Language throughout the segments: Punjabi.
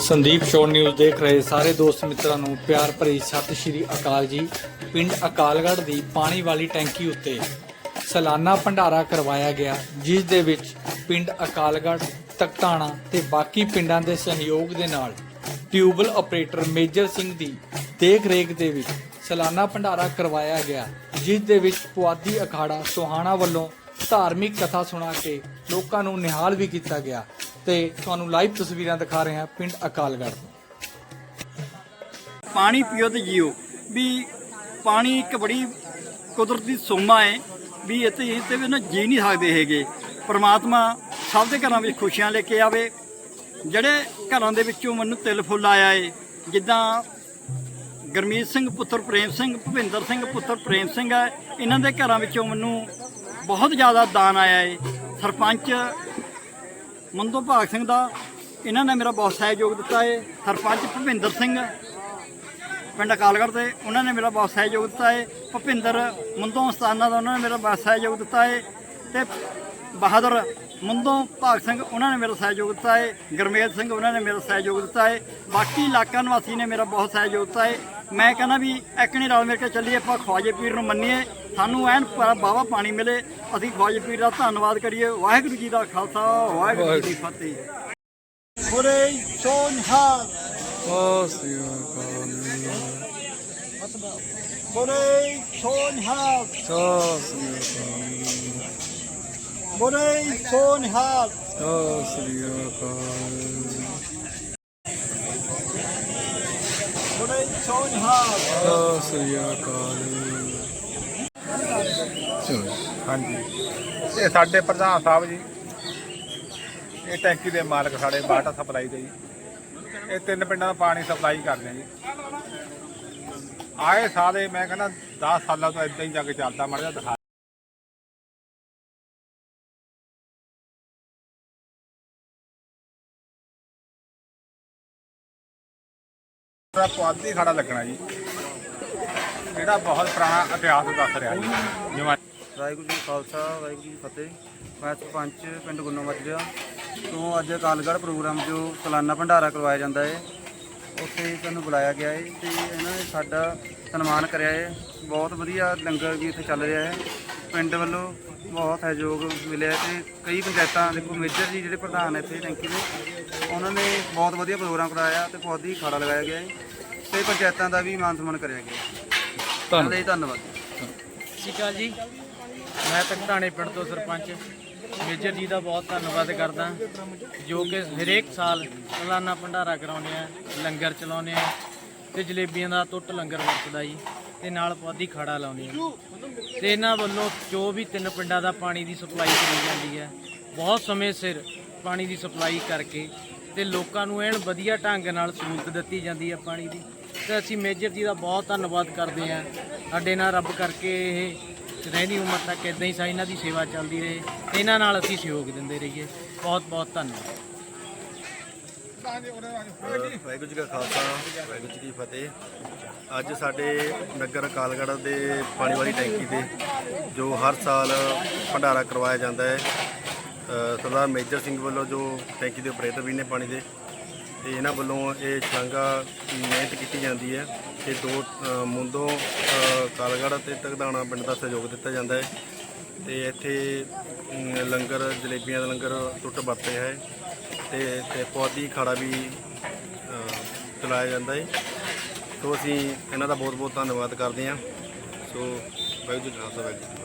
ਸੰਦੀਪ ਸ਼ੋਰ ਨਿਊਜ਼ ਦੇਖ ਰਹੇ ਸਾਰੇ ਦੋਸਤ ਮਿੱਤਰਾਂ ਨੂੰ ਪਿਆਰ ਭਰੀ ਸਤਿ ਸ਼੍ਰੀ ਅਕਾਲ ਜੀ। ਪਿੰਡ ਅਕਾਲਗੜ੍ਹ ਦੀ ਪਾਣੀ ਵਾਲੀ ਟੈਂਕੀ ਉੱਤੇ ਸਾਲਾਨਾ ਭੰਡਾਰਾ ਕਰਵਾਇਆ ਗਿਆ, ਜਿਸ ਦੇ ਵਿੱਚ ਪਿੰਡ ਅਕਾਲਗੜ੍ਹ, ਤਖਤਾਣਾ ਤੇ ਬਾਕੀ ਪਿੰਡਾਂ ਦੇ ਸਹਿਯੋਗ ਦੇ ਨਾਲ ਟਿਊਬਲ ਆਪਰੇਟਰ ਮੇਜਰ ਸਿੰਘ ਦੀ ਦੇਖ ਰੇਖ ਦੇ ਵਿੱਚ ਸਾਲਾਨਾ ਭੰਡਾਰਾ ਕਰਵਾਇਆ ਗਿਆ, ਜਿਸ ਦੇ ਵਿੱਚ ਪੁਆਧੀ ਅਖਾੜਾ ਸੋਹਾਣਾ ਵੱਲੋਂ ਧਾਰਮਿਕ ਕਥਾ ਸੁਣਾ ਕੇ ਲੋਕਾਂ ਨੂੰ ਨਿਹਾਲ ਵੀ ਕੀਤਾ ਗਿਆ। ਤੇ ਤੁਹਾਨੂੰ ਲਾਈਵ ਤਸਵੀਰਾਂ ਦਿਖਾ ਰਹੇ ਹਾਂ ਪਿੰਡ ਅਕਾਲਗੜ੍ਹ ਤੋਂ। ਪਾਣੀ ਪੀਓ ਤੇ ਜੀਓ। ਵੀ ਪਾਣੀ ਇੱਕ ਬੜੀ ਕੁਦਰਤੀ ਸੋਮਾ ਹੈ। ਵੀ ਇੱਥੇ ਇੱਥੇ ਵੀ ਨਾ ਜੀ ਨਹੀਂ ਸਕਦੇ ਹੈਗੇ। ਪਰਮਾਤਮਾ ਸਭ ਦੇ ਘਰਾਂ ਵਿੱਚ ਖੁਸ਼ੀਆਂ ਲੈ ਕੇ ਆਵੇ। ਜਿਹੜੇ ਘਰਾਂ ਦੇ ਵਿੱਚੋਂ ਮੈਨੂੰ ਤਿਲ ਫੁੱਲ ਆਇਆ ਏ, ਜਿੱਦਾਂ ਗਰਮੀਤ ਸਿੰਘ ਪੁੱਤਰ, ਪ੍ਰੇਮ ਸਿੰਘ, ਭੁਪਿੰਦਰ ਸਿੰਘ ਪੁੱਤਰ, ਪ੍ਰੇਮ ਸਿੰਘ ਹੈ ਇਹਨਾਂ ਦੇ ਘਰਾਂ ਵਿੱਚੋਂ ਮੈਨੂੰ ਬਹੁਤ ਜ਼ਿਆਦਾ ਦਾਨ ਆਇਆ ਏ। ਸਰਪੰਚ ਮੰਦੋ ਭਾਗ ਸਿੰਘ ਦਾ, ਇਹਨਾਂ ਨੇ ਮੇਰਾ ਬਹੁਤ ਸਹਿਯੋਗ ਦਿੱਤਾ ਹੈ ਸਰਪੰਚ ਭੁਪਿੰਦਰ ਸਿੰਘ, ਪਿੰਡ ਅਕਾਲਗੜ੍ਹ ਦੇ, ਉਹਨਾਂ ਨੇ ਮੇਰਾ ਬਹੁਤ ਸਹਿਯੋਗ ਦਿੱਤਾ ਹੈ ਭੁਪਿੰਦਰ ਮੁੰਦੋਂ ਸਤਾਨਾ ਦਾ ਉਹਨਾਂ ਨੇ ਮੇਰਾ ਬਹੁਤ ਸਹਿਯੋਗ ਦਿੱਤਾ ਹੈ ਤੇ ਬਹਾਦਰ ਮੁੰਦੋਂ ਭਾਗ ਸਿੰਘ ਉਹਨਾਂ ਨੇ ਮੇਰਾ ਸਹਿਯੋਗ ਦਿੱਤਾ ਹੈ ਗਰਮੇਲ ਸਿੰਘ ਉਹਨਾਂ ਨੇ ਮੇਰਾ ਸਹਿਯੋਗ ਦਿੱਤਾ ਹੈ ਬਾਕੀ ਇਲਾਕਾ ਨਿਵਾਸੀ ਨੇ ਮੇਰਾ ਬਹੁਤ ਸਹਿਯੋਗ ਦਿੱਤਾ ਹੈ। ਮੈਂ ਕਹਿੰਦਾ ਵੀ ਐਕਣੀ ਰਲ ਮਿਲ ਕੇ ਚੱਲੀਏ ਆਪਾਂ ਖਵਾਜੇ ਪੀਰ ਨੂੰ ਮੰਨੀਏ ਸਾਨੂੰ ਐਨ ਬਾਵਾ ਪਾਣੀ ਮਿਲੇ ਅਸੀਂ ਖਵਾਜੇ ਪੀਰ ਦਾ ਧੰਨਵਾਦ ਕਰੀਏ। ਵਾਹਿਗੁਰੂ ਜੀ ਦਾ ਖਾਲਸਾ ਵਾਹਿਗੁਰੂ ਜੀ ਦੀ ਫਤਿਹ। ਬੁਰੇ ਸੋਨ ਹਾਲ ਬੁਰੇ ਸੋਨ ਹਾਲ ਬੁਰੇ ਸੋਨ ਹਾਲ ਬੁਰੇ ਸੋਨ ਹਾਲ ਹਾਂਜੀ। ਇਹ ਸਾਡੇ ਪ੍ਰਧਾਨ ਸਾਹਿਬ ਜੀ। ਇਹ ਟੈਂਕੀ ਦੇ ਮਾਲਕ ਸਾਡੇ ਵਾਟਰ ਸਪਲਾਈ ਦੇ ਜੀ। ਇਹ ਤਿੰਨ ਪਿੰਡਾਂ ਦਾ ਪਾਣੀ ਸਪਲਾਈ ਕਰਦੇ ਆ ਜੀ। ਆਏ ਸਾਲੇ ਮੈਂ ਕਹਿੰਦਾ 10 ਸਾਲਾਂ ਤੋਂ ਇਦਾਂ ਹੀ ਜਾ ਕੇ ਚੱਲਦਾ, ਮੜ ਦਿਖਾ ਪੂਰਾ ਪੁਆਧੀ ਖੜਾ ਲੱਗਣਾ ਜੀ। ਜਿਹੜਾ ਬਹੁਤ ਪੁਰਾਣਾ ਇਤਿਹਾਸ ਦੱਸ ਰਿਹਾ ਜੀ। ਵਾਹਿਗੁਰੂ ਜੀ ਖਾਲਸਾ, ਵਾਹਿਗੁਰੂ ਜੀ ਫਤਿਹ। ਮੈਂ ਸਰਪੰਚ ਪਿੰਡ ਗੁੰਨੋ ਮੱਜਰਾ ਤੋਂ ਅੱਜ ਅਕਾਲਗੜ੍ਹ ਪ੍ਰੋਗਰਾਮ ਜੋ ਸਾਲਾਨਾ ਭੰਡਾਰਾ ਕਰਵਾਇਆ ਜਾਂਦਾ ਹੈ ਉੱਥੇ ਸਾਨੂੰ ਬੁਲਾਇਆ ਗਿਆ ਹੈ ਤੇ ਇਹਨਾਂ ਨੇ ਸਾਡਾ ਸਨਮਾਨ ਕਰਿਆ ਹੈ ਬਹੁਤ ਵਧੀਆ ਲੰਗਰ ਵੀ ਇੱਥੇ ਚੱਲ ਰਿਹਾ ਹੈ ਪਿੰਡ ਵੱਲੋਂ ਬਹੁਤ ਸਹਿਯੋਗ ਮਿਲਿਆ ਤੇ ਕਈ ਪੰਚਾਇਤਾਂ, ਦੇਖੋ ਮੇਜਰ ਜੀ ਜਿਹੜੇ ਪ੍ਰਧਾਨ ਇੱਥੇ ਟੈਂਕੀ ਦੇ ਉਹਨਾਂ ਨੇ ਬਹੁਤ ਵਧੀਆ ਪ੍ਰੋਗਰਾਮ ਕਰਾਇਆ ਤੇ ਬਹੁਤ ਹੀ ਖਾੜਾ ਲਗਾਇਆ ਗਿਆ ਹੈ ਤੇ ਪੰਚਾਇਤਾਂ ਦਾ ਵੀ ਮਾਨ ਸਨਮਾਨ ਕਰਿਆ ਗਿਆ ਧੰਨਵਾਦ। ਧੰਨਵਾਦ। ਸ਼੍ਰੀ ਅਕਾਲ ਜੀ। ਮੈਂ ਤਖਤਾਣੇ ਪਿੰਡ ਤੋਂ ਸਰਪੰਚ ਮੇਜਰ ਜੀ ਦਾ ਬਹੁਤ ਧੰਨਵਾਦ ਕਰਦਾ ਜੋ ਕਿ ਹਰੇਕ ਸਾਲ ਸਾਲਾਨਾ ਭੰਡਾਰਾ ਕਰਾਉਂਦੇ ਆ ਲੰਗਰ ਚਲਾਉਂਦੇ ਆ ਤੇ ਜਲੇਬੀਆਂ ਦਾ ਟੁੱਟ ਲੰਗਰ ਵਰਤਦਾ ਜੀ ਤੇ ਨਾਲ ਪੌਦੀ ਖਾੜਾ ਲਾਉਂਦੇ ਆ। ਤੇ ਇਹਨਾਂ ਵੱਲੋਂ ਜੋ ਵੀ ਤਿੰਨ ਪਿੰਡਾਂ ਦਾ ਪਾਣੀ ਦੀ ਸਪਲਾਈ ਕਰੀ ਜਾਂਦੀ ਹੈ ਬਹੁਤ ਸਮੇਂ ਸਿਰ ਪਾਣੀ ਦੀ ਸਪਲਾਈ ਕਰਕੇ ਤੇ ਲੋਕਾਂ ਨੂੰ ਐਨ ਵਧੀਆ ਢੰਗ ਨਾਲ ਸਹੂਲਤ ਦਿੱਤੀ ਜਾਂਦੀ ਹੈ ਪਾਣੀ ਦੀ। ਤੇ ਅਸੀਂ ਮੇਜਰ ਜੀ ਦਾ ਬਹੁਤ ਧੰਨਵਾਦ ਕਰਦੇ ਹਾਂ। ਸਾਡੇ ਨਾਲ ਰੱਬ ਕਰਕੇ ਇਹ ਰਹਿੰਦੀ ਉਮਰ ਤੱਕ ਇਦਾਂ ਹੀ ਸਾ ਇਹਨਾਂ ਦੀ ਸੇਵਾ ਚੱਲਦੀ ਰਹੇ। ਤੇ ਇਹਨਾਂ ਨਾਲ ਅਸੀਂ ਸਹਿਯੋਗ ਦਿੰਦੇ ਰਹੀਏ। ਬਹੁਤ ਬਹੁਤ ਧੰਨਵਾਦ। ਵਾਹਿਗੁਰੂ ਜੀ ਕਾ ਖਾਲਸਾ, ਵਾਹਿਗੁਰੂ ਜੀ ਕੀ ਫਤਿਹ। ਅੱਜ ਸਾਡੇ ਨਗਰ ਕਾਲਗੜ੍ਹ ਦੇ ਪਾਣੀ ਵਾਲੀ ਟੈਂਕੀ ਤੇ ਜੋ ਹਰ ਸਾਲ ਭੰਡਾਰਾ ਕਰਵਾਇਆ ਜਾਂਦਾ ਹੈ। ਸਰਦਾਰ ਮੇਜਰ ਸਿੰਘ ਵੱਲੋਂ ਜੋ ਟੈਂਕੀ ਦੇ ਆਪਰੇਟਰ ਵੀ ਨੇ ਪਾਣੀ ਦੇ ਤੇ ਇਹਨਾਂ ਵੱਲੋਂ ਇਹ ਸ਼ਲਾਘਾ ਮਿਹਨਤ ਕੀਤੀ ਜਾਂਦੀ ਹੈ ਤੇ ਦੋ ਮੁੰਦੋਂ ਅ, ਕਾਲਗੜ੍ਹ ਤੇ ਤਗਦਾਣਾ ਪਿੰਡ ਦਾ ਸਹਿਯੋਗ ਦਿੱਤਾ ਜਾਂਦਾ ਹੈ ਤੇ ਇੱਥੇ ਲੰਗਰ ਜਲੇਬੀਆਂ ਦਾ ਲੰਗਰ ਟੁੱਟ ਵਰਤਿਆ ਹੈ ਤੇ ਤੇ ਪੌਦੀ ਖਾੜਾ ਵੀ ਚਲਾਇਆ ਜਾਂਦਾ ਹੈ। ਸੋ ਅਸੀਂ ਇਹਨਾਂ ਦਾ ਬਹੁਤ ਬਹੁਤ ਧੰਨਵਾਦ ਕਰਦੇ ਹਾਂ। ਸੋ ਵਾਹਿਗੁਰੂ ਜੀ ਖਾਲਸਾ ਵਾਹਿਗੁਰੂ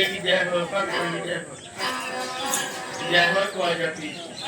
দেবী জয় হোক জয় হোক জয় হোক জয় হোক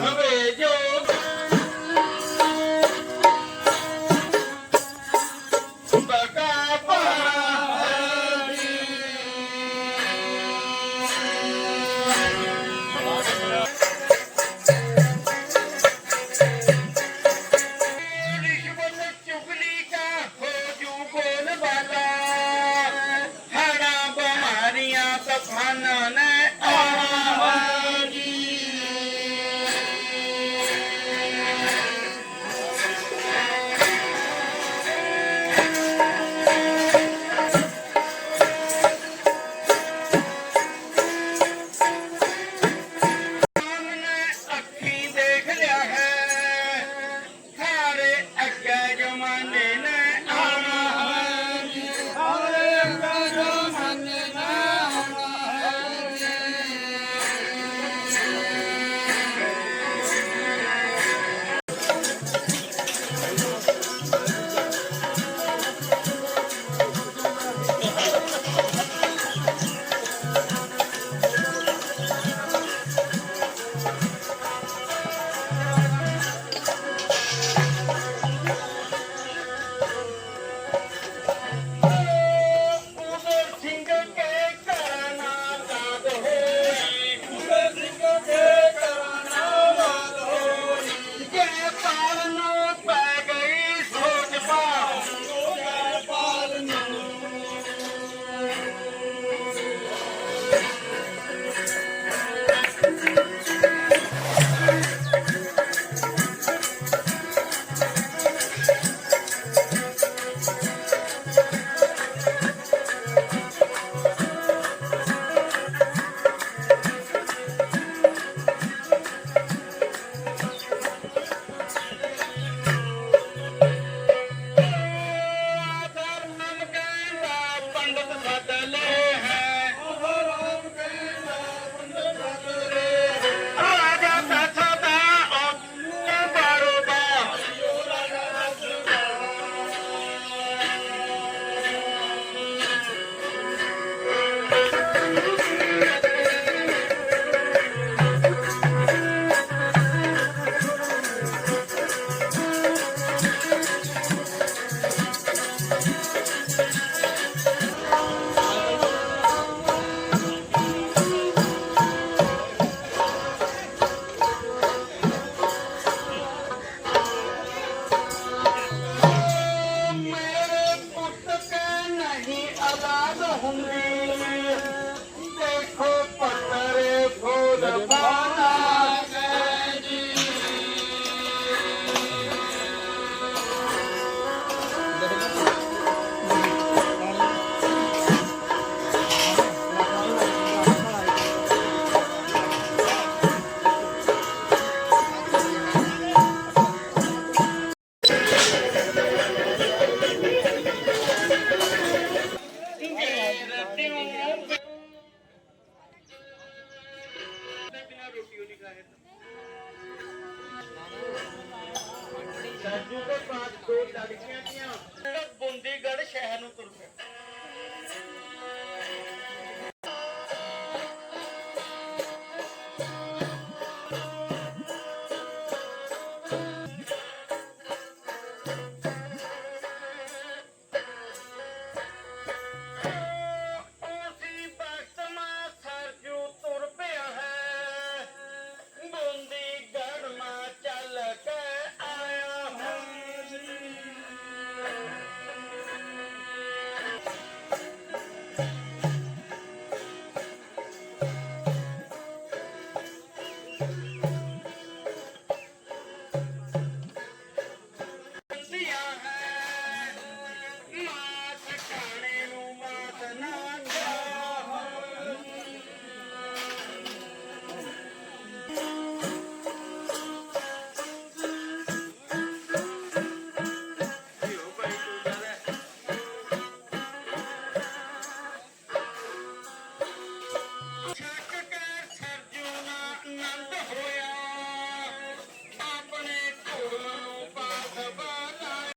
穿。河北就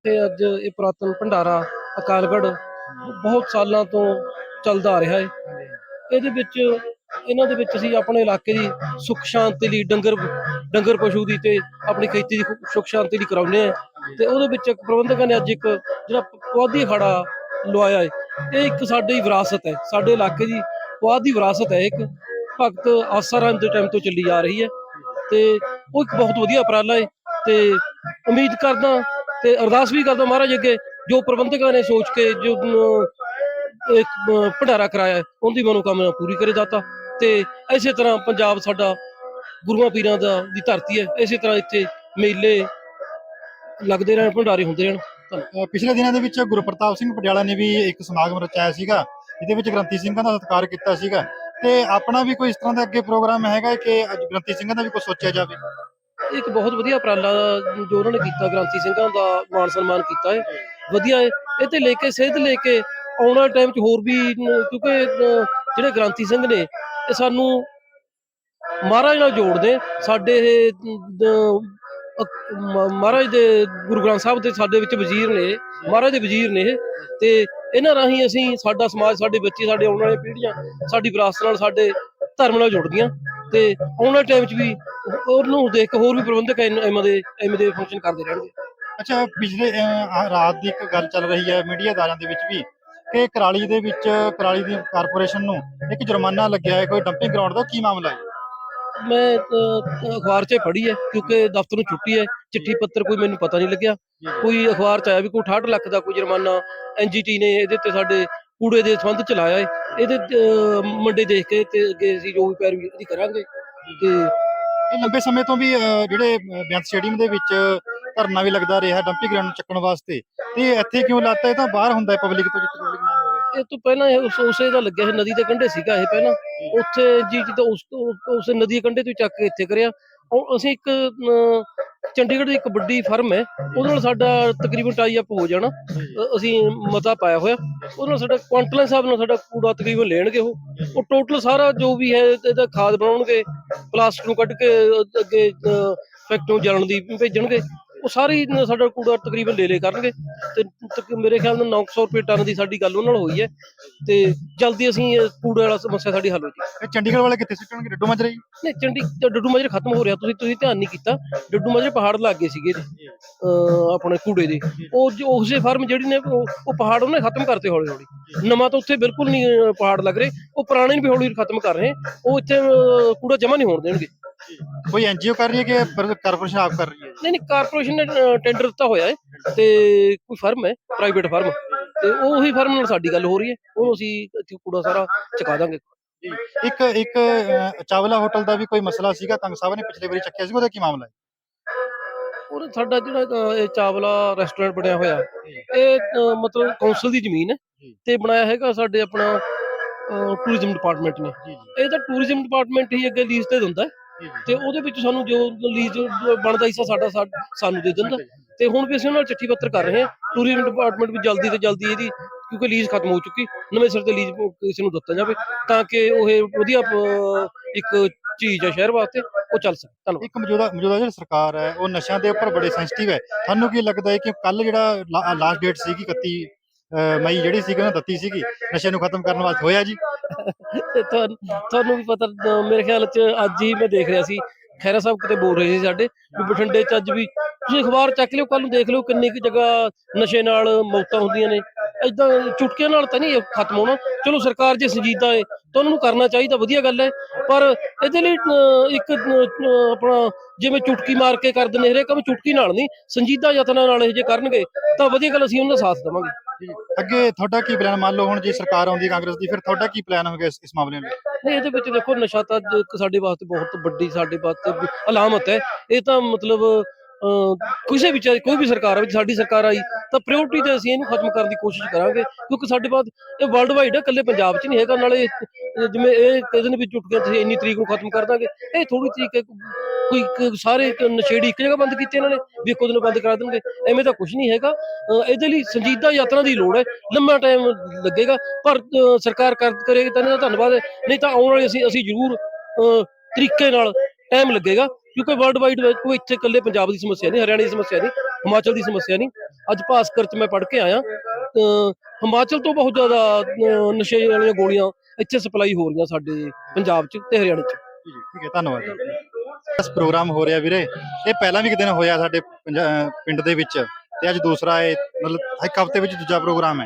ਤੇ ਅੱਜ ਇਹ ਪੁਰਾਤਨ ਭੰਡਾਰਾ ਅਕਾਲਗੜ੍ਹ ਬਹੁਤ ਸਾਲਾਂ ਤੋਂ ਚੱਲਦਾ ਆ ਰਿਹਾ ਹੈ ਇਹਦੇ ਵਿੱਚ, ਇਹਨਾਂ ਦੇ ਵਿੱਚ ਅਸੀਂ ਆਪਣੇ ਇਲਾਕੇ ਦੀ ਸੁੱਖ ਸ਼ਾਂਤੀ ਲਈ ਡੰਗਰ ਡੰਗਰ ਪਸ਼ੂ ਦੀ ਤੇ ਆਪਣੀ ਖੇਤੀ ਦੀ ਖੁ- ਸੁੱਖ ਸ਼ਾਂਤੀ ਲਈ ਕਰਾਉਂਦੇ ਆ। ਤੇ ਉਹਦੇ ਵਿੱਚ ਇੱਕ ਪ੍ਰਬੰਧਕਾਂ ਨੇ ਅੱਜ ਇੱਕ, ਜਿਹੜਾ ਪੁਆਧੀ ਅਖਾੜਾ ਲਵਾਇਆ ਹੈ ਇਹ ਇੱਕ ਸਾਡੀ ਵਿਰਾਸਤ ਹੈ ਸਾਡੇ ਇਲਾਕੇ ਦੀ ਪੁਆਧੀ ਵਿਰਾਸਤ ਹੈ ਇੱਕ ਭਗਤ ਆਸਾਰਾਮ ਦੇ ਟਾਈਮ ਤੋਂ ਚੱਲੀ ਆ ਰਹੀ ਹੈ ਤੇ ਉਹ ਇੱਕ ਬਹੁਤ ਵਧੀਆ ਉਪਰਾਲਾ ਹੈ ਤੇ ਉਮੀਦ ਕਰਦਾ ਤੇ ਅਰਦਾਸ ਵੀ ਕਰਦਾ ਮਹਾਰਾਜ ਅੱਗੇ, ਜੋ ਪ੍ਰਬੰਧਕਾਂ ਨੇ ਸੋਚ ਕੇ ਜੋ ਇੱਕ ਭੰਡਾਰਾ ਕਰਾਇਆ, ਉਹਦੀ ਮਨੋਕਾਮਨਾ ਪੂਰੀ ਕਰੇ ਦਾਤਾ। ਤੇ ਇਸੇ ਤਰ੍ਹਾਂ ਪੰਜਾਬ ਸਾਡਾ ਗੁਰੂਆਂ ਪੀਰਾਂ ਦਾ ਦੀ ਧਰਤੀ ਹੈ। ਇਸੇ ਤਰ੍ਹਾਂ ਇੱਥੇ ਮੇਲੇ ਲੱਗਦੇ ਰਹਿਣ, ਭੰਡਾਰੇ ਹੁੰਦੇ ਰਹਿਣ। ਪਿਛਲੇ ਦਿਨਾਂ ਦੇ ਵਿੱਚ ਗੁਰਪ੍ਰਤਾਪ ਸਿੰਘ ਪਟਿਆਲਾ ਨੇ ਵੀ ਇੱਕ ਸਮਾਗਮ ਰਚਾਇਆ ਸੀਗਾ, ਜਿਹਦੇ ਵਿੱਚ ਗ੍ਰੰਥੀ ਸਿੰਘਾਂ ਦਾ ਸਤਿਕਾਰ ਕੀਤਾ ਸੀਗਾ। ਤੇ ਆਪਣਾ ਵੀ ਕੋਈ ਇਸ ਤਰ੍ਹਾਂ ਦਾ ਅੱਗੇ ਪ੍ਰੋਗਰਾਮ ਹੈਗਾ ਕਿ ਗ੍ਰੰਥੀ ਸਿੰਘਾਂ ਦਾ ਵੀ ਕੁਝ ਸੋਚਿਆ ਜਾਵੇ? ਇੱਕ ਬਹੁਤ ਵਧੀਆ ਉਪਰਾਲਾ ਜੋ ਉਹਨਾਂ ਨੇ ਕੀਤਾ ਗ੍ਰਾਂਤੀ ਸਿੰਘਾਂ ਦਾ ਮਾਣ ਸਨਮਾਨ ਕੀਤਾ ਹੈ। ਵਧੀਆ ਹੈ। ਇਹ ਤੇ ਲੈ ਕੇ ਸਿਹਤ ਲੈ ਕੇ ਆਉਣ ਵਾਲੇ ਟਾਈਮ 'ਚ ਹੋਰ ਵੀ, ਕਿਉਂਕਿ ਜਿਹੜੇ ਗ੍ਰਾਂਤੀ ਸਿੰਘ ਨੇ, ਇਹ ਸਾਨੂੰ ਮਹਾਰਾਜ ਨਾਲ ਜੋੜਦੇ ਸਾਡੇ ਇਹ ਮਹਾਰਾਜ ਦੇ ਗੁਰੂ ਗ੍ਰੰਥ ਸਾਹਿਬ ਦੇ ਸਾਡੇ ਵਿੱਚ ਵਜ਼ੀਰ ਨੇ ਮਹਾਰਾਜ ਦੇ ਵਜ਼ੀਰ ਨੇ ਇਹ। ਤੇ ਇਹਨਾਂ ਰਾਹੀਂ ਅਸੀਂ ਸਾਡਾ ਸਮਾਜ, ਸਾਡੇ ਬੱਚੇ, ਸਾਡੇ ਆਉਣ ਵਾਲੀਆਂ ਪੀੜ੍ਹੀਆਂ, ਸਾਡੀ ਵਿਰਾਸਤ ਨਾਲ ਸਾਡੇ ਧਰਮ ਨਾਲ ਜੁੜਦੀਆਂ। ਤੇ ਆਉਣ ਵਾਲੇ ਟਾਈਮ 'ਚ ਵੀ ਉਹਨੂੰ ਦੇਖ ਕੇ ਹੋਰ ਵੀ ਪ੍ਰਬੰਧਕ ਐਵੇਂ ਦੇ ਫੰਕਸ਼ਨ ਕਰਦੇ ਰਹਿਣਗੇ। ਅੱਛਾ ਪਿਛਲੇ ਰਾਤ ਦੀ ਇੱਕ ਗੱਲ ਚੱਲ ਰਹੀ ਹੈ ਮੀਡੀਆ ਅਦਾਰਿਆਂ ਦੇ ਵਿੱਚ ਵੀ ਕਿ ਕਰਾਲੀ ਦੇ ਵਿੱਚ ਕਰਾਲੀ ਦੀ ਕਾਰਪੋਰੇਸ਼ਨ ਨੂੰ ਇੱਕ ਜੁਰਮਾਨਾ ਲੱਗਿਆ ਹੈ ਕੋਈ ਡੰਪਿੰਗ ਗਰਾਊਂਡ ਦਾ ਕੀ ਮਾਮਲਾ ਹੈ? ਮੈਂ ਅਖਬਾਰ 'ਚ ਪੜ੍ਹੀ ਹੈ ਕਿਉਂਕਿ ਦਫ਼ਤਰ ਨੂੰ ਛੁੱਟੀ ਹੈ ਚਿੱਠੀ ਪੱਤਰ ਕੋਈ ਮੈਨੂੰ ਪਤਾ ਨਹੀਂ ਲੱਗਿਆ। ਕੋਈ ਅਖਬਾਰ 'ਚ ਆਇਆ ਵੀ ਕੋਈ 68 ਲੱਖ ਦਾ ਕੋਈ ਜੁਰਮਾਨਾ ਐਨਜੀਟੀ ਨੇ ਇਹਦੇ ਤੇ ਸਾਡੇ ਕੂੜੇ ਦੇ ਸੰਬੰਧ ਚ ਹੈ ਇਹਦੇ ਅ, ਮੰਡੇ ਦੇਖ ਕੇ ਤੇ ਅੱਗੇ ਅਸੀਂ ਜੋ ਵੀ ਪੈਰਵੀ ਉਹਦੀ ਕਰਾਂਗੇ ਤੇ ਇਹ ਲੰਬੇ ਸਮੇਂ ਤੋਂ ਵੀ ਅ, ਜਿਹੜੇ ਅ, ਬੇਅੰਤ ਸਟੇਡੀਅਮ ਦੇ ਵਿੱਚ ਧਰਨਾ ਵੀ ਲੱਗਦਾ ਰਿਹਾ ਡੰਪਿੰਗ ਗਰਾਊਂਡ ਨੂੰ ਚੱਕਣ ਵਾਸਤੇ। ਤੇ ਇੱਥੇ ਕਿਉਂ ਲਾਤਾ ਇਹ ਤਾਂ ਬਾਹਰ ਹੁੰਦਾ ਹੈ ਪਬਲਿਕ ਤੋਂ ਜਿੱਥੇ ਪਬਲਿਕ ਨਾ ਇਹ ਤੋਂ ਪਹਿਲਾਂ ਇਹ ਉਸ ਉਸੇ ਦਾ ਲੱਗਿਆ ਸੀ ਨਦੀ ਦੇ ਕੰਢੇ ਸੀਗਾ ਇਹ ਪਹਿਲਾਂ। ਉੱਥੇ ਜੀ ਜੀ ਉਸ ਤੋਂ- ਉਸ ਨਦੀ ਦੇ ਕੰਢੇ ਤੋਂ ਚੱਕ ਕੇ ਇੱਥੇ ਕਰਿਆ। ਹੁਣ ਅਸੀਂ ਇੱਕ ਅਮ, ਚੰਡੀਗੜ੍ਹ ਦੀ ਇੱਕ ਵੱਡੀ ਫਰਮ ਹੈ ਉਹਦੇ ਨਾਲ ਸਾਡਾ ਤਕਰੀਬਨ ਟਾਈ ਅਪ ਹੋ ਜਾਣਾ। ਅ- ਅਸੀਂ ਮਤਾ ਪਾਇਆ ਹੋਇਆ। ਉਹਦੇ ਨਾਲ ਸਾਡਾ ਕੁਆਂਟਲ ਹਿਸਾਬ ਨਾਲ ਸਾਡਾ ਕੂੜਾ ਤਕਰੀਬਨ ਲੈਣਗੇ ਉਹ। ਉਹ ਟੋਟਲ ਸਾਰਾ ਜੋ ਵੀ ਹੈ ਇਹਦਾ ਖਾਦ ਬਣਾਉਣਗੇ ਪਲਾਸਟਿਕ ਨੂੰ ਕੱਢ ਕੇ ਅੱਗੇ ਫੈਕਟਰੀ ਨੂੰ ਜਲਣ ਦੀ ਭੇਜਣਗੇ। ਉਹ ਸਾਰੀ ਸਾਡਾ ਕੂੜਾ ਤਕਰੀਬਨ ਲੈ ਲੈ ਕਰਨਗੇ ਤੇ ਤਕ- ਮੇਰੇ ਖਿਆਲ ਨਾਲ 900 ਰੁਪਏ ਟਨ ਦੀ ਸਾਡੀ ਗੱਲ ਉਹਨਾਂ ਨਾਲ ਹੋਈ ਹੈ ਤੇ ਜਲਦੀ ਅਸੀਂ ਇਹ ਕੂੜੇ ਵਾਲਾ ਸਮੱਸਿਆ ਸਾਡੀ ਹੱਲ ਹੋ ਜੀ ਇਹ ਚੰਡੀਗੜ੍ਹ ਵਾਲੇ ਕਿੱਥੇ ਸੁੱਟਣਗੇ? ਡੱਡੂ ਮਜਰੇ ਹੀ ਨਹੀਂ ਚੰਡੀ ਤੇ ਡੱਡੂ ਮਾਜਰੇ ਖਤਮ ਹੋ ਰਿਹਾ ਤੁਸੀਂ ਤੁਸੀਂ ਧਿਆਨ ਨਹੀਂ ਕੀਤਾ। ਡੱਡੂ ਮਾਜਰੇ ਪਹਾੜ ਲੱਗ ਗਏ ਸੀਗੇ ਇਹਦੇ, ਅਹ ਆਪਣੇ ਕੂੜੇ ਦੇ। ਉਹ ਜੋ ਉਸੇ ਫਾਰਮ ਜਿਹੜੀ ਨੇ ਉਹ ਉਹ ਪਹਾੜ ਉਹਨੇ ਖਤਮ ਕਰਤੇ ਹੌਲੀ ਹੌਲੀ। ਨਵਾਂ ਤਾਂ ਉੱਥੇ ਬਿਲਕੁਲ ਨਹੀਂ ਅਹ, ਪਹਾੜ ਲੱਗ ਰਹੇ। ਉਹ ਪੁਰਾਣੇ ਵੀ ਹੌਲੀ ਹੌਲੀ ਖਤਮ ਕਰ ਰਹੇ। ਉਹ ਇੱਥੇ ਅਹ, ਕੂੜਾ ਜਮਾ ਨਹੀਂ ਹੋਣ ਦੇਣਗੇ। ਕੋਈ ਐਨਜੀਓ ਕਰ ਰਹੀ ਹੈ ਕਿ ਕਾਰਪੋਰੇਸ਼ਨ ਆਪ ਕਰ ਰਹੀ ਹੈ ਨਹੀਂ ਨਹੀਂ ਕਾਰਪੋਰੇਸ਼ਨ ਨੇ ਟੈਂਡਰ ਦਿੱਤਾ ਹੋਇਆ ਹੈ ਤੇ ਕੋਈ ਫਰਮ ਹੈ ਪ੍ਰਾਈਵੇਟ ਫਰਮ ਤੇ ਉਹ ਉਹੀ ਫਰਮ ਨਾਲ ਸਾਡੀ ਗੱਲ ਹੋ ਰਹੀ ਹੈ। ਉਹ ਅਸੀਂ ਇੱਥੇ ਕੂੜਾ ਸਾਰਾ ਚੁਕਾ ਦਾਂਗੇ। ਇੱਕ ਇੱਕ ਅਹ, ਚਾਵਲਾ ਹੋਟਲ ਦਾ ਵੀ ਕੋਈ ਮਸਲਾ ਸੀਗਾ ਕੰਗ ਸਾਹਿਬ ਨੇ ਪਿਛਲੇ ਵਾਰੀ ਚੱਕਿਆ ਸੀ ਉਹਦਾ ਕੀ ਮਾਮਲਾ ਹੈ? ਔਰ ਸਾਡਾ ਜਿਹੜਾ ਅ, ਇਹ ਚਾਵਲਾ ਰੈਸਟੋਰੈਂਟ ਬਣਿਆ ਹੋਇਆ ਇਹ ਅ, ਮਤਲਬ ਕੌਂਸਲ ਦੀ ਜ਼ਮੀਨ ਹੈ ਤੇ ਬਣਾਇਆ ਹੈਗਾ ਸਾਡੇ ਆਪਣਾ ਟੂਰਿਜ਼ਮ ਡਿਪਾਰਟਮੈਂਟ ਨੇ। ਇਹ ਤਾਂ ਟੂਰਿਜ਼ਮ ਡਿਪਾਰਟਮੈਂਟ ਹੀ ਅੱਗੇ ਲੀਜ਼ ਤੇ ਦਿੰਦਾ ਹੈ। ਤੇ ਉਹਦੇ ਵਿੱਚ ਸਾਨੂੰ ਜੋ ਲੀਜ਼ ਬਣਦਾ ਹਿੱਸਾ ਸਾਡਾ ਸਾਨੂੰ ਦੇ ਦਿੰਦਾ। ਤੇ ਹੁਣ ਵੀ ਅਸੀਂ ਉਹਨਾਂ ਨਾਲ ਚਿੱਠੀ ਪੱਤਰ ਕਰ ਰਹੇ ਹਾਂ। ਟੂਰਿਜ਼ਮ ਡਿਪਾਰਟਮੈਂਟ ਵੀ ਜਲਦੀ ਤੋਂ ਜਲਦੀ ਇਹਦੀ ਕਿਉਂਕਿ ਲੀਜ਼ ਖਤਮ ਹੋ ਚੁੱਕੀ। ਨਵੇਂ ਸਿਰ ਤੇ ਲੀਜ਼ ਕਿਸੇ ਨੂੰ ਦਿੱਤਾ ਜਾਵੇ ਤਾਂ ਕਿ ਉਹ ਵਧੀਆ ਇੱਕ ਚੀਜ਼ ਹੈ ਸ਼ਹਿਰ ਵਾਸਤੇ ਉਹ ਚੱਲ ਸਕੇ। ਧੰਨਵਾਦ। ਇੱਕ ਮੌਜੂਦਾ ਮੌਜੂਦਾ ਜਿਹੜੀ ਸਰਕਾਰ ਹੈ ਉਹ ਨਸ਼ਿਆਂ ਦੇ ਉੱਪਰ ਬੜੇ ਸੈਂਸਿਟਿਵ ਹੈ। ਤੁਹਾਨੂੰ ਕੀ ਲੱਗਦਾ ਹੈ ਕਿ ਕੱਲ ਜਿਹੜਾ ਲਾਸਟ ਡੇਟ ਸੀਗੀ 31 ਅਹ, ਮਈ ਜਿਹੜੀ ਸੀਗੀ ਉਹਨਾਂ ਦਿੱਤੀ ਸੀਗੀ ਨਸ਼ੇ ਨੂੰ ਖਤਮ ਕਰਨ ਵਾਸਤੇ ਹੋਇਆ ਜੀ। ਤੁਹਾਨੂੰ ਵੀ ਪਤਾ ਮੇਰੇ ਖਿਆਲ ਚ ਅੱਜ ਹੀ ਮੈਂ ਦੇਖ ਰਿਹਾ ਸੀ ਖੈਰਾ ਸਾਹਿਬ ਕਿਤੇ ਬੋਲ ਰਹੇ ਸੀ ਸਾਡੇ ਵੀ ਬਠਿੰਡੇ ਚ ਅੱਜ ਵੀ ਤੁਸੀਂ ਅਖਬਾਰ ਚੱਕ ਲਿਓ ਕੱਲ ਨੂੰ ਦੇਖ ਲਿਓ ਕਿੰਨੀ ਕੁ ਜਗ੍ਹਾ ਨਸ਼ੇ ਨਾਲ ਮੌਤਾਂ ਹੁੰਦੀਆਂ ਨੇ। ਇਦਾਂ ਚੁਟਕੀਆਂ ਨਾਲ ਤਾਂ ਨਹੀਂ ਖਤਮ ਹੋਣਾ। ਚਲੋ ਸਰਕਾਰ ਜੇ ਸੰਜੀਦਾ ਹੈ ਤਾਂ ਉਹਨਾਂ ਨੂੰ ਕਰਨਾ ਚਾਹੀਦਾ ਵਧੀਆ ਗੱਲ ਹੈ। ਪਰ ਇਹਦੇ ਲਈ ਅ, ਇੱਕ ਆਪਣਾ ਜਿਵੇਂ ਚੁਟਕੀ ਮਾਰ ਕੇ ਕਰ ਦਿੰਦੇ ਹਰੇਕ ਕੰਮ ਚੁਟਕੀ ਨਾਲ ਨਹੀਂ ਸੰਜੀਦਾ ਯਤਨਾਂ ਨਾਲ ਇਹ ਜੇ ਕਰਨਗੇ ਤਾਂ ਵਧੀਆ ਗੱਲ ਅਸੀਂ ਉਹਨਾਂ ਦਾ ਸਾਥ ਦੇਵਾਂਗੇ। ਅੱਗੇ ਤੁਹਾਡਾ ਕੀ ਪਲਾਨ ਮੰਨ ਲਓ ਹੁਣ ਜੇ ਸਰਕਾਰ ਆਉਂਦੀ ਕਾਂਗਰਸ ਦੀ, ਫਿਰ ਤੁਹਾਡਾ ਕੀ ਪਲਾਨ ਹੋਵੇਗਾ ਇਸ ਇਸ ਮਾਮਲੇ ਨੂੰ ਨਹੀਂ, ਇਹਦੇ ਵਿੱਚ ਦੇਖੋ, ਨਸ਼ਾ ਤਾਂ ਸਾਡੇ ਵਾਸਤੇ ਬਹੁਤ ਵੱਡੀ, ਸਾਡੇ ਵਾਸਤੇ ਅਲਾਮਤ ਹੈ। ਇਹ ਤਾਂ ਮਤਲਬ ਕਿਸੇ ਵੀ ਚਾਹੇ ਕੋਈ ਵੀ ਸਰਕਾਰ ਆਵੇ ਸਾਡੀ ਸਰਕਾਰ ਆਈ, ਤਾਂ ਪ੍ਰਾਇੋਰਟੀ ਤੇ ਅਸੀਂ ਇਹਨੂੰ ਖਤਮ ਕਰਨ ਦੀ ਕੋਸ਼ਿਸ਼ ਕਰਾਂਗੇ, ਕਿਉਂਕਿ ਸਾਡੇ ਬਾਅਦ ਇਹ ਵਰਲਡ ਵਾਈਡ ਹੈ ਇਕੱਲੇ ਪੰਜਾਬ 'ਚ ਨਹੀਂ ਹੈਗਾ, ਨਾਲੇ ਜਿਵੇਂ ਇਹ ਕਹਿੰਦੇ ਨੇ ਵੀ ਚੁਟਕੀਆਂ ਤੁਸੀਂ ਇੰਨੀ ਤਰੀਕ ਨੂੰ ਖਤਮ ਕਰ ਦਾਂਗੇ, ਇਹ ਥੋੜੀ ਤਰੀਕ ਕੋਈ ਸਾਰੇ ਨਸ਼ੇੜੀ ਇੱਕ ਜਗ੍ਹਾ ਬੰਦ ਕੀਤੇ ਇਹਨਾਂ ਨੇ, ਵੀ ਇੱਕੋ ਦਿਨ ਬੰਦ ਕਰਾ ਦੇਣਗੇ, ਐਵੇਂ ਤਾਂ ਕੁਝ ਨਹੀਂ ਹੈਗਾ। ਇਹਦੇ ਲਈ ਸੰਜੀਦਾ ਯਾਤਰਾ ਦੀ ਲੋੜ ਹੈ, ਲੰਮਾ ਟਾਈਮ ਲੱਗੇਗਾ, ਪਰ ਸਰਕਾਰ ਕਰ ਕਰੇਗੀ ਤਾਂ ਇਹਨਾਂ ਦਾ ਧੰਨਵਾਦ ਹੈ, ਨਹੀਂ ਤਾਂ ਆਉਣ ਵਾਲੇ ਅਸੀਂ ਅਸੀਂ ਜ਼ਰੂਰ ਤਰੀਕੇ ਨਾਲ ਟਾਈਮ ਲੱਗੇਗਾ। ਕਿਉਂਕਿ ਵਰਲਡ ਵਾਈਡ ਕੋਈ ਇੱਥੇ ਇਕੱਲੇ ਪੰਜਾਬ ਦੀ ਸਮੱਸਿਆ ਨਹੀਂ, ਹਰਿਆਣਾ ਦੀ ਸਮੱਸਿਆ ਨਹੀਂ, ਹਿਮਾਚਲ ਦੀ ਸਮੱਸਿਆ ਨਹੀਂ। ਅੱਜ ਭਾਸਕਰ ਚ ਮੈਂ ਪੜ੍ਹ ਕੇ ਆਇਆ ਹਿਮਾਚਲ ਤੋਂ ਬਹੁਤ ਜ਼ਿਆਦਾ ਨਸ਼ੇ ਵਾਲੀਆਂ ਗੋਲੀਆਂ ਇੱਥੇ ਸਪਲਾਈ ਹੋ ਰਹੀਆਂ ਸਾਡੇ ਪੰਜਾਬ ਚ ਤੇ ਹਰਿਆਣਾ ਚ। ਠੀਕ ਹੈ, ਧੰਨਵਾਦ ਇਸ ਪ੍ਰੋਗਰਾਮ ਹੋ ਰਿਹਾ ਵੀਰੇ, ਇਹ ਪਹਿਲਾਂ ਵੀ ਇੱਕ ਦਿਨ ਹੋਇਆ ਸਾਡੇ ਪੰਜਾ- ਪਿੰਡ ਦੇ ਵਿੱਚ ਤੇ ਅੱਜ ਦੂਸਰਾ ਹੈ ਮਤਲਬ ਇੱਕ ਹਫ਼ਤੇ ਵਿੱਚ ਦੂਜਾ ਪ੍ਰੋਗਰਾਮ ਹੈ।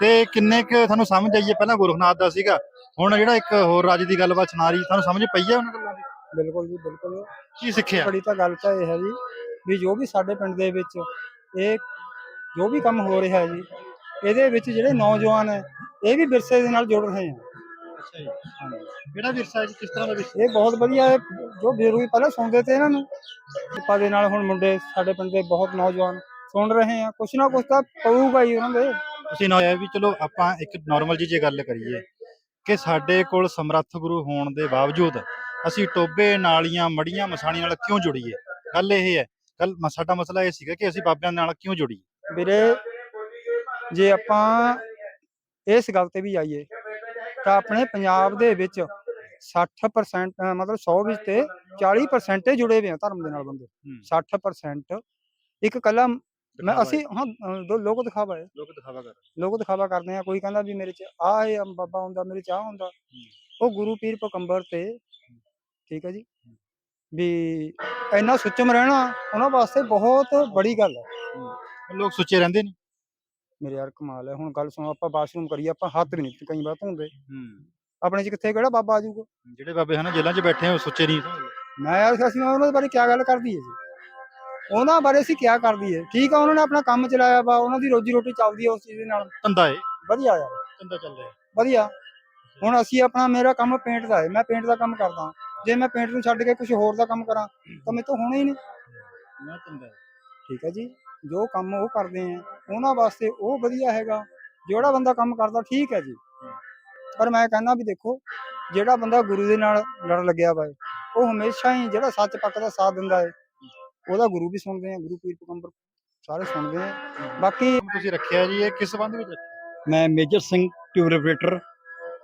ਤੇ ਕਿੰਨੇ ਕੁ ਤੁਹਾਨੂੰ ਸਮਝ ਆਈਏ ਪਹਿਲਾਂ ਗੁਰਖਨਾਥ ਦਾ ਸੀਗਾ, ਹੁਣ ਜਿਹੜਾ ਇੱਕ ਹੋਰ ਰਾਜ ਦੀ ਗੱਲਬਾਤ ਸੁਣਾ ਰਹੀ, ਤੁਹਾਨੂੰ ਸਮਝ ਪਈ ਹੈ ਉਹਨਾਂ ਗੱਲਾਂ ਦੀ? ਬਿਲਕੁਲ ਜੀ ਬਿਲਕੁਲ। ਕੀ ਸਿੱਖਿਆ? ਬੜੀ ਤਾਂ ਗੱਲ ਤਾਂ ਇਹ ਹੈ ਜੀ ਵੀ ਜੋ ਵੀ ਸਾਡੇ ਪਿੰਡ ਦੇ ਵਿੱਚ ਇਹ ਜੋ ਵੀ ਕੰਮ ਹੋ ਰਿਹਾ ਹੈ ਜੀ ਇਹਦੇ ਵਿੱਚ ਜਿਹੜੇ ਨੌਜਵਾਨ ਹੈ ਇਹ ਵੀ ਵਿਰਸੇ ਦੇ ਨਾਲ ਜੁੜ ਰਹੇ ਹਨ ਅੱਛਾ ਜੀ। ਕਿਹੜਾ ਵਿਰਸਾ ਜੀ? ਕਿਸ ਤਰ੍ਹਾਂ ਦਾ ਵਿਰਸਾ? ਇਹ ਬਹੁਤ ਵਧੀਆ ਹੈ। ਜੋ ਬਜ਼ੁਰਗ ਪਹਿਲਾਂ ਸੁਣਦੇ ਤੇ ਇਹਨਾਂ ਨੂੰ ਕਿਰਪਾ ਦੇ ਨਾਲ ਹੁਣ ਮੁੰਡੇ ਸਾਡੇ ਪਿੰਡ ਦੇ ਬਹੁਤ ਨੌਜਵਾਨ ਸੁਣ ਰਹੇ ਆ। ਕੁਛ ਨਾ ਕੁਛ ਤਾਂ ਪਊਗਾ ਹੀ ਉਹਨਾਂ ਦੇ। ਤੁਸੀਂ ਨਾ ਵੀ ਚਲੋ ਆਪਾਂ ਇੱਕ ਨਾਰਮਲ ਜੀ ਜੇ ਗੱਲ ਕਰੀਏ ਕਿ ਸਾਡੇ ਕੋਲ ਸਮਰੱਥ ਗੁਰੂ ਹੋਣ ਦੇ ਬਾਵਜੂਦ ਅਸੀਂ ਟੋਬੇ ਨਾਲੀਆਂ ਮੜੀਆਂ ਮਸਾਣੀਆਂ ਨਾਲ ਕਿਉਂ ਜੁੜੀਏ? ਗੱਲ ਇਹ ਹੈ ਕੱਲ ਸਾਡਾ ਮਸਲਾ ਇਹ ਸੀਗਾ ਕਿ ਅਸੀਂ ਬਾਬਿਆਂ ਨਾਲ ਕਿਉਂ ਜੁੜੀਏ? ਵੀਰੇ ਜੇ ਆਪਾਂ ਇਸ ਗੱਲ ਤੇ ਵੀ ਆਈਏ ਤਾਂ ਆਪਣੇ ਪੰਜਾਬ ਦੇ ਵਿੱਚ 60% ਅਹ ਮਤਲਬ 100 ਵਿੱਚ ਤੇ 40% ਹੀ ਜੁੜੇ ਹੋਏ ਆ ਧਰਮ ਦੇ ਨਾਲ ਬੰਦੇ। ਹੂੰ। 60% ਇੱਕ ਕੱਲਾ ਮੈਂ ਅਸੀਂ ਹਾਂ। ਲੋਕ ਦਿਖਾਵਾ ਹੈ। ਲੋਕ ਦਿਖਾਵਾ ਕਰ ਲੋਕ ਦਿਖਾਵਾ ਕਰਦੇ ਆ ਕੋਈ ਕਹਿੰਦਾ ਵੀ ਮੇਰੇ ਚ ਆ ਹੈ ਬਾਬਾ ਹੁੰਦਾ ਮੇਰੇ ਚ ਆ ਹੁੰਦਾ। ਉਹ ਗੁਰੂ ਪੀਰ ਪਕੰਬਰ ਤੇ ਠੀਕ ਹੈ ਜੀ। ਵੀ ਇੰਨਾ ਸੁੱਚਮ ਰਹਿਣਾ ਉਹਨਾਂ ਵਾਸਤੇ ਬਹੁਤ ਬੜੀ ਗੱਲ ਹੈ। ਲੋਕ ਸੁੱਚੇ ਰਹਿੰਦੇ ਨੇ। ਮੇਰੇ ਯਾਰ ਕਮਾਲ ਹੈ ਹੁਣ ਗੱਲ ਸੁਣੋ ਆਪਾਂ ਬਾਥਰੂਮ ਕਰੀਏ ਆਪਾਂ ਹੱਥ ਵੀ ਨਹੀਂ ਕਈ ਵਾਰ ਧੋਂਦੇ। ਆਪਣੇ ਚ ਕਿੱਥੇ ਕਿਹੜਾ ਬਾਬਾ ਆ ਜਾਊਗਾ? ਜਿਹੜੇ ਬਾਬੇ ਹਨ ਜੇਲ੍ਹਾਂ 'ਚ ਬੈਠੇ ਉਹ ਸੁੱਚੇ ਨਹੀਂ ਮੈਂ ਯਾਰ ਅਸੀਂ ਉਹਨਾਂ ਦੇ ਬਾਰੇ ਕੀ ਗੱਲ ਕਰਦੀ ਹੈ ਜੀ? ਉਹਨਾਂ ਬਾਰੇ ਅਸੀਂ ਕੀ ਕਰਦੀ ਹੈ? ਠੀਕ ਆ ਉਹਨਾਂ ਨੇ ਆਪਣਾ ਕੰਮ ਚਲਾਇਆ ਵਾ ਉਹਨਾਂ ਦੀ ਰੋਜੀ ਰੋਟੀ ਚੱਲਦੀ ਹੈ ਉਸ ਚੀਜ਼ ਦੇ ਨਾਲ। ਧੰਦਾ ਏ ਵਧੀਆ ਯਾਰ। ਧੰਦਾ ਚੱਲ ਰਿਹਾ ਵਧੀਆ। ਹੁਣ ਅਸੀਂ ਆਪਣਾ ਮੇਰਾ ਕੰਮ ਪੇਂਟ ਦਾ ਹੈ ਮੈਂ ਪੇਂਟ ਦਾ ਕੰਮ ਕਰਦਾ। ਜੇ ਮੈਂ ਪੇਂਟ ਨੂੰ ਛੱਡ ਕੇ ਕੁਝ ਹੋਰ ਦਾ ਕੰਮ ਕਰਾਂ ਤਾਂ ਮੇਰੇ ਤੋਂ ਹੋਣਾ ਹੀ ਨਹੀਂ। ਮੈਂ ਧੰਦਾ ਠੀਕ ਹੈ ਜੀ? ਜੋ ਕੰਮ ਉਹ ਕਰਦੇ ਆ ਉਹਨਾਂ ਵਾਸਤੇ ਉਹ ਵਧੀਆ ਹੈਗਾ ਜਿਹੜਾ ਬੰਦਾ ਕੰਮ ਕਰਦਾ ਠੀਕ ਹੈ ਜੀ। ਪਰ ਮੈਂ ਕਹਿੰਦਾ ਵੀ ਦੇਖੋ ਜਿਹੜਾ ਬੰਦਾ ਗੁਰੂ ਦੇ ਨਾਲ ਲੜ ਲੱਗਿਆ ਵਾ ਉਹ ਹਮੇਸ਼ਾ ਹੀ ਜਿਹੜਾ ਸੱਚ ਪੱਕ ਦਾ ਸਾਥ ਦਿੰਦਾ ਹੈ ਉਹਦਾ ਗੁਰੂ ਵੀ ਸੁਣਦੇ ਆ ਗੁਰੂ ਪੀਰ ਪਗੰਬਰ ਸਾਰੇ ਸੁਣਦੇ ਆ। ਬਾਕੀ ਤੁਸੀਂ ਰੱਖਿਆ ਜੀ ਇਹ ਕਿਸ ਸੰਬੰਧ ਵਿੱਚ ਰੱਖਿਆ? ਮੈਂ ਮੇਜਰ ਸਿੰਘ ਟਿਊਬ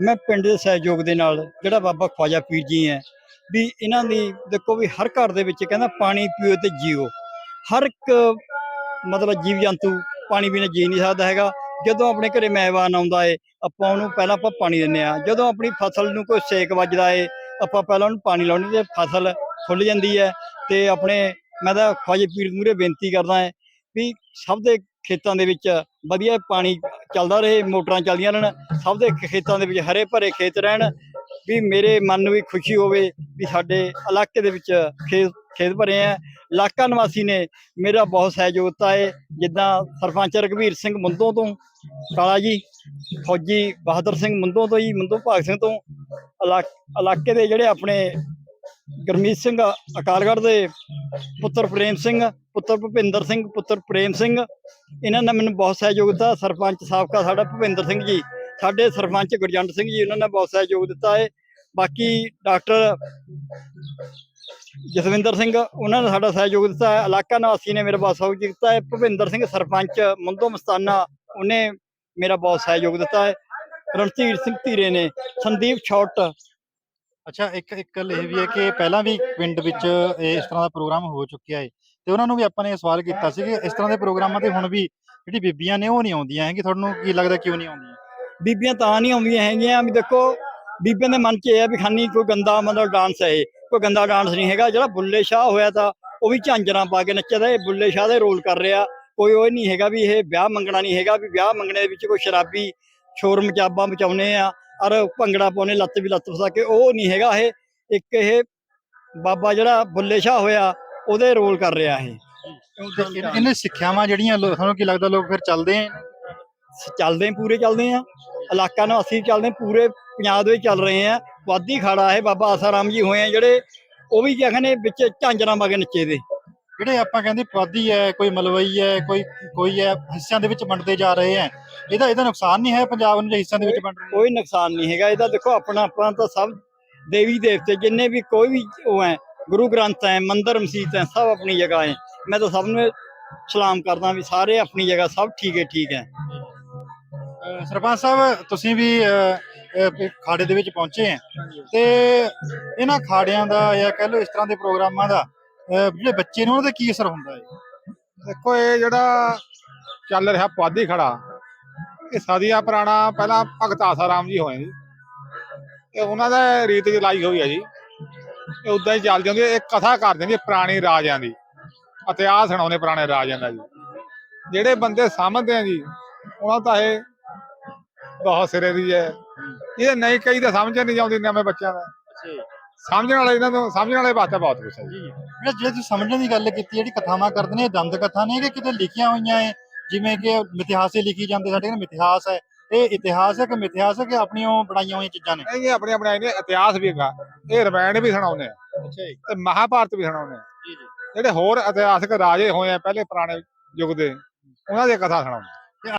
ਮੈਂ ਪਿੰਡ ਦੇ ਸਹਿਯੋਗ ਦੇ ਨਾਲ ਜਿਹੜਾ ਬਾਬਾ ਖਵਾਜਾ ਪੀਰ ਜੀ ਹੈ, ਵੀ ਇਹਨਾਂ ਦੀ ਦੇਖੋ ਵੀ ਹਰ ਘਰ ਦੇ ਵਿੱਚ ਕਹਿੰਦਾ ਪਾਣੀ ਪੀਓ ਤੇ ਜੀਓ। ਹਰ ਇੱਕ ਮਤਲਬ ਜੀਵ ਜੰਤੂ ਪਾਣੀ ਬਿਨਾਂ ਜੀ ਨਹੀਂ ਸਕਦਾ ਹੈਗਾ। ਜਦੋਂ ਆਪਣੇ ਘਰੇ ਮਹਿਮਾਨ ਆਉਂਦਾ ਏ, ਆਪਾਂ ਉਹਨੂੰ ਪਹਿਲਾਂ ਆਪਾਂ ਪਾਣੀ ਦਿੰਨੇ ਆ ਜਦੋਂ ਆਪਣੀ ਫਸਲ ਨੂੰ ਕੋਈ ਸੇਕ ਵੱਜਦਾ ਏ, ਆਪਾਂ ਪਹਿਲਾਂ ਉਹਨੂੰ ਪਾਣੀ ਲਾਉਣੀ ਤੇ ਫਸਲ ਫੁੱਲ ਜਾਂਦੀ ਹੈ। ਤੇ ਆਪਣੇ ਮੈਂ ਤਾਂ ਖਵਾਜੇ ਪੀਰ ਮੂਰੇ ਬੇਨਤੀ ਕਰਦਾ ਹੈ ਵੀ ਸਭ ਦੇ ਖੇਤਾਂ ਦੇ ਵਿੱਚ ਵਧੀਆ ਪਾਣੀ ਚੱਲਦਾ ਰਹੇ, ਮੋਟਰਾਂ ਚੱਲਦੀਆਂ ਰਹਿਣ, ਸਭ ਦੇ ਖੇਤਾਂ ਦੇ ਵਿੱਚ ਹਰੇ ਭਰੇ ਖੇਤ ਰਹਿਣ, ਵੀ ਮੇਰੇ ਮਨ ਨੂੰ ਵੀ ਖੁਸ਼ੀ ਹੋਵੇ ਵੀ ਸਾਡੇ ਇਲਾਕੇ ਦੇ ਵਿੱਚ ਖੇਤ ਖੇਤ ਭਰੇ ਆ। ਇਲਾਕਾ ਨਿਵਾਸੀ ਨੇ ਮੇਰਾ ਬਹੁਤ ਸਹਿਯੋਗਤਾ ਦਿੱਤਾ ਹੈ ਜਿੱਦਾਂ ਸਰਪੰਚ ਰਘਵੀਰ ਸਿੰਘ ਮੁੰਦੋਂ ਤੋਂ, ਕਾਲਾ ਜੀ, ਫੌਜੀ ਬਹਾਦਰ ਸਿੰਘ ਮੁੰਦੋਂ ਤੋਂ ਜੀ, ਮੁੰਦੋਂ ਭਾਗ ਸਿੰਘ ਤੋਂ ਇਲਾ- ਇਲਾਕੇ ਦੇ ਜਿਹੜੇ ਆਪਣੇ ਗਰਮੀਤ ਸਿੰਘ, ਅਕਾਲਗੜ੍ਹ ਦੇ ਪੁੱਤਰ ਪ੍ਰੇਮ ਸਿੰਘ, ਪੁੱਤਰ ਭੁਪਿੰਦਰ ਸਿੰਘ, ਪੁੱਤਰ ਪ੍ਰੇਮ ਸਿੰਘ। ਇਹਨਾਂ ਨੇ ਮੈਨੂੰ ਬਹੁਤ ਸਹਿਯੋਗ ਦਿੱਤਾ। ਸਰਪੰਚ ਸਾਬਕਾ ਸਾਡਾ ਭੁਪਿੰਦਰ ਸਿੰਘ ਜੀ, ਸਾਡੇ ਸਰਪੰਚ ਗੁਰਜੰਟ ਸਿੰਘ ਜੀ, ਉਹਨਾਂ ਨੇ ਬਹੁਤ ਸਹਿਯੋਗ ਦਿੱਤਾ ਹੈ ਬਾਕੀ ਡਾਕਟਰ ਜਸਵਿੰਦਰ ਸਿੰਘ, ਉਹਨਾਂ ਨੇ ਸਾਡਾ ਸਹਿਯੋਗ ਦਿੱਤਾ ਹੈ ਇਲਾਕਾ ਨਿਵਾਸੀ ਨੇ ਮੇਰਾ ਬਹੁਤ ਸਹਿਯੋਗ ਦਿੱਤਾ ਹੈ ਭੁਪਿੰਦਰ ਸਿੰਘ ਸਰਪੰਚ ਮੁੰਦੋ ਮਸਤਾਨਾ, ਉਹਨੇ ਮੇਰਾ ਬਹੁਤ ਸਹਿਯੋਗ ਦਿੱਤਾ ਹੈ ਰਣਧੀਰ ਸਿੰਘ ਧੀਰੇ ਨੇ, ਸੰਦੀਪ ਛੋਟ ਅੱਛਾ, ਇੱਕ ਇੱਕ ਗੱਲ ਇਹ ਵੀ ਹੈ ਕਿ ਪਹਿਲਾਂ ਵੀ ਪਿੰਡ ਵਿੱਚ ਇਹ ਇਸ ਤਰ੍ਹਾਂ ਦਾ ਪ੍ਰੋਗਰਾਮ ਹੋ ਚੁੱਕਿਆ ਹੈ ਤੇ ਉਹਨਾਂ ਨੂੰ ਵੀ ਆਪਾਂ ਨੇ ਸਵਾਲ ਕੀਤਾ ਸੀ ਕਿ ਇਸ ਤਰ੍ਹਾਂ ਦੇ ਪ੍ਰੋਗਰਾਮਾਂ ਤੇ ਹੁਣ ਵੀ ਜਿਹੜੀ ਬੀਬੀਆਂ ਨੇ ਉਹ ਨਹੀਂ ਆਉਂਦੀਆਂ ਹੈਗੀ ਤੁਹਾਨੂੰ ਕੀ ਲੱਗਦਾ ਕਿਉਂ ਨਹੀਂ ਆਉਂਦੀਆਂ? ਬੀਬੀਆਂ ਤਾਂ ਨਹੀਂ ਆਉਂਦੀਆਂ ਹੈਗੀਆਂ, ਵੀ ਦੇਖੋ ਬੀਬੀਆਂ ਦੇ ਮਨ 'ਚ ਇਹ ਹੈ ਵੀ ਖਾਨੀ ਕੋਈ ਗੰਦਾ ਮਤਲਬ ਡਾਂਸ ਹੈ ਇਹ, ਕੋਈ ਗੰਦਾ ਡਾਂਸ ਨਹੀਂ ਹੈਗਾ, ਜਿਹੜਾ ਬੁੱਲੇ ਸ਼ਾਹ ਹੋਇਆ ਤਾਂ ਉਹ ਵੀ ਝਾਂਜਰਾਂ ਪਾ ਕੇ ਨੱਚਦਾ ਇਹ ਬੁੱਲੇ ਸ਼ਾਹ ਦੇ ਰੋਲ ਕਰ ਰਿਹਾ, ਕੋਈ ਉਹ ਨਹੀਂ ਹੈਗਾ ਵੀ ਇਹ ਵਿਆਹ ਮੰਗਣਾ ਨਹੀਂ ਹੈਗਾ, ਵੀ ਵਿਆਹ ਮੰਗਣੇ ਦੇ ਵਿੱਚ ਕੋਈ ਸ਼ਰਾਬੀ ਸ਼ੋਰ ਮਚਾਬਾਂ ਮਚਾਉਣੇ ਆ ਔਰ ਭੰਗੜਾ ਪਾਉਣੇ ਲੱਤ ਵੀ ਲੱਤ ਫਸਾ ਕੇ ਉਹ ਨਹੀਂ ਹੈਗਾ ਇਹ। ਇੱਕ ਇਹ ਬਾਬਾ ਜਿਹੜਾ ਬੁੱਲੇ ਸ਼ਾਹ ਹੋਇਆ ਉਹਦੇ ਰੋਲ ਕਰ ਰਿਹਾ ਇਹ। ਇਹਨਾਂ ਸਿੱਖਿਆਵਾਂ ਜਿਹੜੀਆਂ ਤੁਹਾਨੂੰ ਕੀ ਲੱਗਦਾ ਲੋਕ ਫਿਰ ਚੱਲਦੇ ਆ? ਚੱਲਦੇ ਪੂਰੇ ਚੱਲਦੇ ਆ। ਇਲਾਕਾ ਨੂੰ ਅਸੀਂ ਚੱਲਦੇ ਪੂਰੇ ਪੰਜਾਬ ਦੇ ਵਿੱਚ ਚੱਲ ਰਹੇ ਆ। ਵਾਦੀ ਖਾੜਾ ਹੈ ਬਾਬਾ ਆਸਾਰਾਮ ਜੀ ਹੋਏ ਆ ਜਿਹੜੇ ਉਹ ਵੀ ਨੇ ਵਿੱਚ ਝਾਂਜਰਾਂ ਕੇ ਨੱਚੇ ਦੇ। ਜਿਹੜੇ ਆਪਾਂ ਕਹਿੰਦੇ ਪੁਆਧੀ ਹੈ ਕੋਈ ਮਲਵਈ ਹੈ ਕੋਈ ਕੋਈ ਹੈ ਹਿੱਸਿਆਂ ਦੇ ਵਿੱਚ ਵੰਡਦੇ ਜਾ ਰਹੇ ਹੈ। ਇਹਦਾ ਇਹਦਾ ਨੁਕਸਾਨ ਨਹੀਂ ਹੈ ਪੰਜਾਬ ਨੂੰ ਜੇ ਹਿੱਸਿਆਂ ਦੇ ਵਿੱਚ ਵੰਡ ਰਹੇ ਕੋਈ ਨੁਕਸਾਨ ਨਹੀਂ ਹੈਗਾ। ਇਹਦਾ ਦੇਖੋ ਆਪਣਾ ਆਪਣਾ ਤਾਂ ਸਭ ਦੇਵੀ ਦੇਵਤੇ ਜਿੰਨੇ ਵੀ ਕੋਈ ਵੀ ਉਹ ਹੈ ਗੁਰੂ ਗ੍ਰੰਥ ਹੈ ਮੰਦਰ ਮਸਜਿਦ ਹੈ ਸਭ ਆਪਣੀ ਜਗ੍ਹਾ ਹੈ। ਮੈਂ ਤਾਂ ਸਭ ਨੂੰ ਸਲਾਮ ਕਰਦਾ ਵੀ ਸਾਰੇ ਆਪਣੀ ਜਗ੍ਹਾ ਸਭ ਠੀਕ ਹੈ ਠੀਕ ਹੈ। ਸਰਪੰਚ ਸਾਹਿਬ ਤੁਸੀਂ ਵੀ ਖਾੜੇ ਦੇ ਵਿੱਚ ਪਹੁੰਚੇ ਹੈ। ਤੇ ਇਹਨਾਂ ਖਾੜਿਆਂ ਦਾ ਜਾਂ ਕਹਿ ਲਓ ਇਸ ਤਰ੍ਹਾਂ ਦੇ ਪ੍ਰੋਗਰਾਮਾਂ ਦਾ ਜਿਹੜੇ ਬੱਚੇ ਨੇ ਉਹਨਾਂ ਤੇ ਕੀ ਅਸਰ ਹੁੰਦਾ ਹੈ? ਦੇਖੋ, ਇਹ ਜਿਹੜਾ ਚੱਲ ਰਿਹਾ ਪੁਆਧੀ ਖੜਾ, ਇਹ ਸਦੀਆਂ ਪੁਰਾਣਾ ਪਹਿਲਾਂ ਭਗਤ ਆਸਾ ਰਾਮ ਜੀ ਹੋਏ ਜੀ। ਇਹ ਉਹਨਾਂ ਦਾ ਰੀਤ ਚ ਹੋਈ ਹੈ ਜੀ। ਇਹ ਉਦਾਂ ਹੀ ਚੱਲ ਜਾਂਦੀ ਇਹ ਕਥਾ ਕਰ ਦਿੰਦੀ ਹੈ ਪੁਰਾਣੀ ਰਾਜਿਆਂ ਦੀ। ਇਤਿਹਾਸ ਸੁਣਾਉਂਦੇ ਪੁਰਾਣੇ ਰਾਜਿਆਂ ਦਾ ਜੀ। ਜਿਹੜੇ ਬੰਦੇ ਸਮਝਦੇ ਆ ਜੀ, ਉਹਨਾਂ ਤਾਂ ਇਹ ਬਹੁਤ ਸਿਰੇ ਦੀ ਹੈ। ਇਹ ਨਹੀਂ ਕਈ ਤਾਂ ਸਮਝ ਨਹੀਂ ਆਉਂਦੀ ਨਵੇਂ ਬੱਚਿਆਂ ਦਾ। ਸਮਝਣ ਵਾਲੇ ਇਹਨਾਂ ਨੂੰ ਸਮਝਣ ਵਾਲੇ ਵਾਸਤੇ ਬਹੁਤ ਕੁਛ ਹੈ ਜੀ। ਜਿਹੜਾ ਜੇ ਤੁਸੀਂ ਸਮਝਣ ਦੀ ਗੱਲ ਕੀਤੀ ਜਿਹੜੀ ਕਥਾਵਾਂ ਕਰਦੇ ਨੇ ਇਹ ਦੰਦ ਕਥਾ ਨੇ ਕਿ ਕਿਤੇ ਲਿਖੀਆਂ ਹੋਈਆਂ ਹੈ ਜਿਵੇਂ ਕਿ ਮਿਥਿਹਾਸੇ ਲਿਖੀ ਜਾਂਦੇ ਸਾਡੇ ਕੋਲ ਮਿਥਿਹਾਸ ਹੈ। ਇਹ ਇਤਿਹਾਸ ਹੈ ਕਿ ਮਿਥਿਹਾਸ ਹੈ ਕਿ ਆਪਣੀਆਂ ਬਣਾਈਆਂ ਹੋਈਆਂ ਚੀਜ਼ਾਂ ਨੇ? ਇਹ ਆਪਣੇ ਆਪਣੇ ਨੇ ਇਤਿਹਾਸ ਵੀ ਹੈਗਾ। ਇਹ ਰਮਾਇਣ ਵੀ ਸੁਣਾਉਂਦੇ ਆ। ਅੱਛਾ ਜੀ। ਤੇ ਮਹਾਭਾਰਤ ਵੀ ਸੁਣਾਉਂਦੇ ਆ। ਜੀ ਜੀ। ਜਿਹੜੇ ਹੋਰ ਇਤਿਹਾਸਕ ਰਾਜੇ ਹੋਏ ਆ ਪਹਿਲੇ ਪੁਰਾਣੇ ਯੁੱਗ ਦੇ ਉਹਨਾਂ ਦੀ ਕਥਾ ਸੁਣਾਉਂਦੇ